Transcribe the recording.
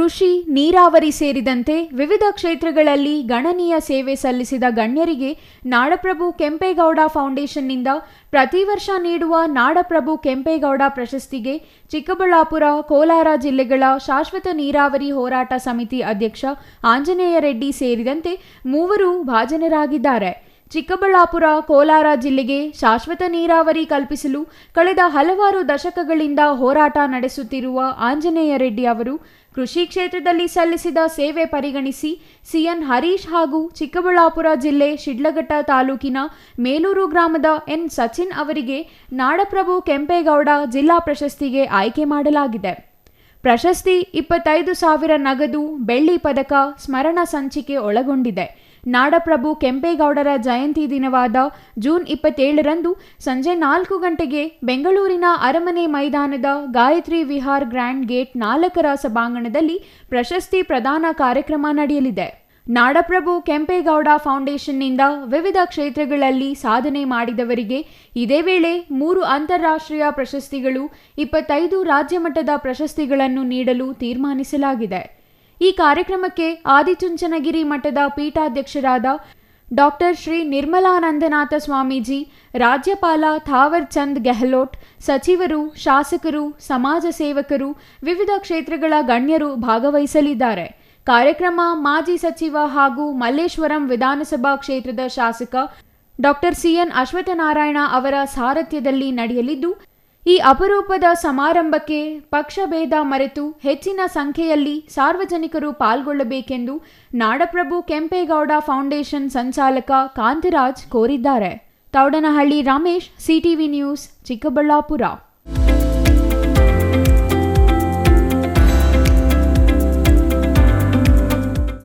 ಕೃಷಿ, ನೀರಾವರಿ ಸೇರಿದಂತೆ ವಿವಿಧ ಕ್ಷೇತ್ರಗಳಲ್ಲಿ ಗಣನೀಯ ಸೇವೆ ಸಲ್ಲಿಸಿದ ಗಣ್ಯರಿಗೆ ನಾಡಪ್ರಭು ಕೆಂಪೇಗೌಡ ಫೌಂಡೇಶನ್ನಿಂದ ಪ್ರತಿ ವರ್ಷ ನೀಡುವ ನಾಡಪ್ರಭು ಕೆಂಪೇಗೌಡ ಪ್ರಶಸ್ತಿಗೆ ಚಿಕ್ಕಬಳ್ಳಾಪುರ, ಕೋಲಾರ ಜಿಲ್ಲೆಗಳ ಶಾಶ್ವತ ನೀರಾವರಿ ಹೋರಾಟ ಸಮಿತಿ ಅಧ್ಯಕ್ಷ ಆಂಜನೇಯ ರೆಡ್ಡಿ ಸೇರಿದಂತೆ ಮೂವರು ಭಾಜನರಾಗಿದ್ದಾರೆ. ಚಿಕ್ಕಬಳ್ಳಾಪುರ, ಕೋಲಾರ ಜಿಲ್ಲೆಗೆ ಶಾಶ್ವತ ನೀರಾವರಿ ಕಲ್ಪಿಸಲು ಕಳೆದ ಹಲವಾರು ದಶಕಗಳಿಂದ ಹೋರಾಟ ನಡೆಸುತ್ತಿರುವ ಆಂಜನೇಯ ರೆಡ್ಡಿ ಅವರು ಕೃಷಿ ಕ್ಷೇತ್ರದಲ್ಲಿ ಸಲ್ಲಿಸಿದ ಸೇವೆ ಪರಿಗಣಿಸಿ ಸಿಎನ್ ಹರೀಶ್ ಹಾಗೂ ಚಿಕ್ಕಬಳ್ಳಾಪುರ ಜಿಲ್ಲೆ ಶಿಡ್ಲಘಟ್ಟ ತಾಲೂಕಿನ ಮೇಲೂರು ಗ್ರಾಮದ ಎನ್ ಸಚಿನ್ ಅವರಿಗೆ ನಾಡಪ್ರಭು ಕೆಂಪೇಗೌಡ ಜಿಲ್ಲಾ ಪ್ರಶಸ್ತಿಗೆ ಆಯ್ಕೆ ಮಾಡಲಾಗಿದೆ. ಪ್ರಶಸ್ತಿ ಇಪ್ಪತ್ತೈದು ಸಾವಿರ ನಗದು ಬೆಳ್ಳಿ ಪದಕ ಸ್ಮರಣ ಸಂಚಿಕೆ ಒಳಗೊಂಡಿದೆ. ನಾಡಪ್ರಭು ಕೆಂಪೇಗೌಡರ ಜಯಂತಿ ದಿನವಾದ ಜೂನ್ ಇಪ್ಪತ್ತೇಳರಂದು ಸಂಜೆ ನಾಲ್ಕು ಗಂಟೆಗೆ ಬೆಂಗಳೂರಿನ ಅರಮನೆ ಮೈದಾನದ ಗಾಯತ್ರಿ ವಿಹಾರ್ ಗ್ರ್ಯಾಂಡ್ ಗೇಟ್ ನಾಲ್ಕರ ಸಭಾಂಗಣದಲ್ಲಿ ಪ್ರಶಸ್ತಿ ಪ್ರದಾನ ಕಾರ್ಯಕ್ರಮ ನಡೆಯಲಿದೆ. ನಾಡಪ್ರಭು ಕೆಂಪೇಗೌಡ ಫೌಂಡೇಶನ್ನಿಂದ ವಿವಿಧ ಕ್ಷೇತ್ರಗಳಲ್ಲಿ ಸಾಧನೆ ಮಾಡಿದವರಿಗೆ ಇದೇ ವೇಳೆ ಮೂರು ಅಂತಾರಾಷ್ಟ್ರೀಯ ಪ್ರಶಸ್ತಿಗಳು, ಇಪ್ಪತ್ತೈದು ರಾಜ್ಯ ಮಟ್ಟದ ಪ್ರಶಸ್ತಿಗಳನ್ನು ನೀಡಲು ತೀರ್ಮಾನಿಸಲಾಗಿದೆ. ಈ ಕಾರ್ಯಕ್ರಮಕ್ಕೆ ಆದಿಚುಂಚನಗಿರಿ ಮಠದ ಪೀಠಾಧ್ಯಕ್ಷರಾದ ಡಾಕ್ಟರ್ ಶ್ರೀ ನಿರ್ಮಲಾನಂದನಾಥ ಸ್ವಾಮೀಜಿ, ರಾಜ್ಯಪಾಲ ಥಾವರ್ ಚಂದ್ ಗೆಹ್ಲೋಟ್, ಸಚಿವರು, ಶಾಸಕರು, ಸಮಾಜ ಸೇವಕರು, ವಿವಿಧ ಕ್ಷೇತ್ರಗಳ ಗಣ್ಯರು ಭಾಗವಹಿಸಲಿದ್ದಾರೆ. ಕಾರ್ಯಕ್ರಮ ಮಾಜಿ ಸಚಿವ ಹಾಗೂ ಮಲ್ಲೇಶ್ವರಂ ವಿಧಾನಸಭಾ ಕ್ಷೇತ್ರದ ಶಾಸಕ ಡಾಕ್ಟರ್ ಸಿಎನ್ ಅಶ್ವಥನಾರಾಯಣ ಅವರ ಸಾರಥ್ಯದಲ್ಲಿ ನಡೆಯಲಿದ್ದು ಈ ಅಪರೂಪದ ಸಮಾರಂಭಕ್ಕೆ ಪಕ್ಷಭೇದ ಮರೆತು ಹೆಚ್ಚಿನ ಸಂಖ್ಯೆಯಲ್ಲಿ ಸಾರ್ವಜನಿಕರು ಪಾಲ್ಗೊಳ್ಳಬೇಕೆಂದು ನಾಡಪ್ರಭು ಕೆಂಪೇಗೌಡ ಫೌಂಡೇಶನ್ ಸಂಚಾಲಕ ಕಾಂತರಾಜ್ ಕೋರಿದ್ದಾರೆ. Thoudanahalli Ramesh, CTV news, Chikkaballapur.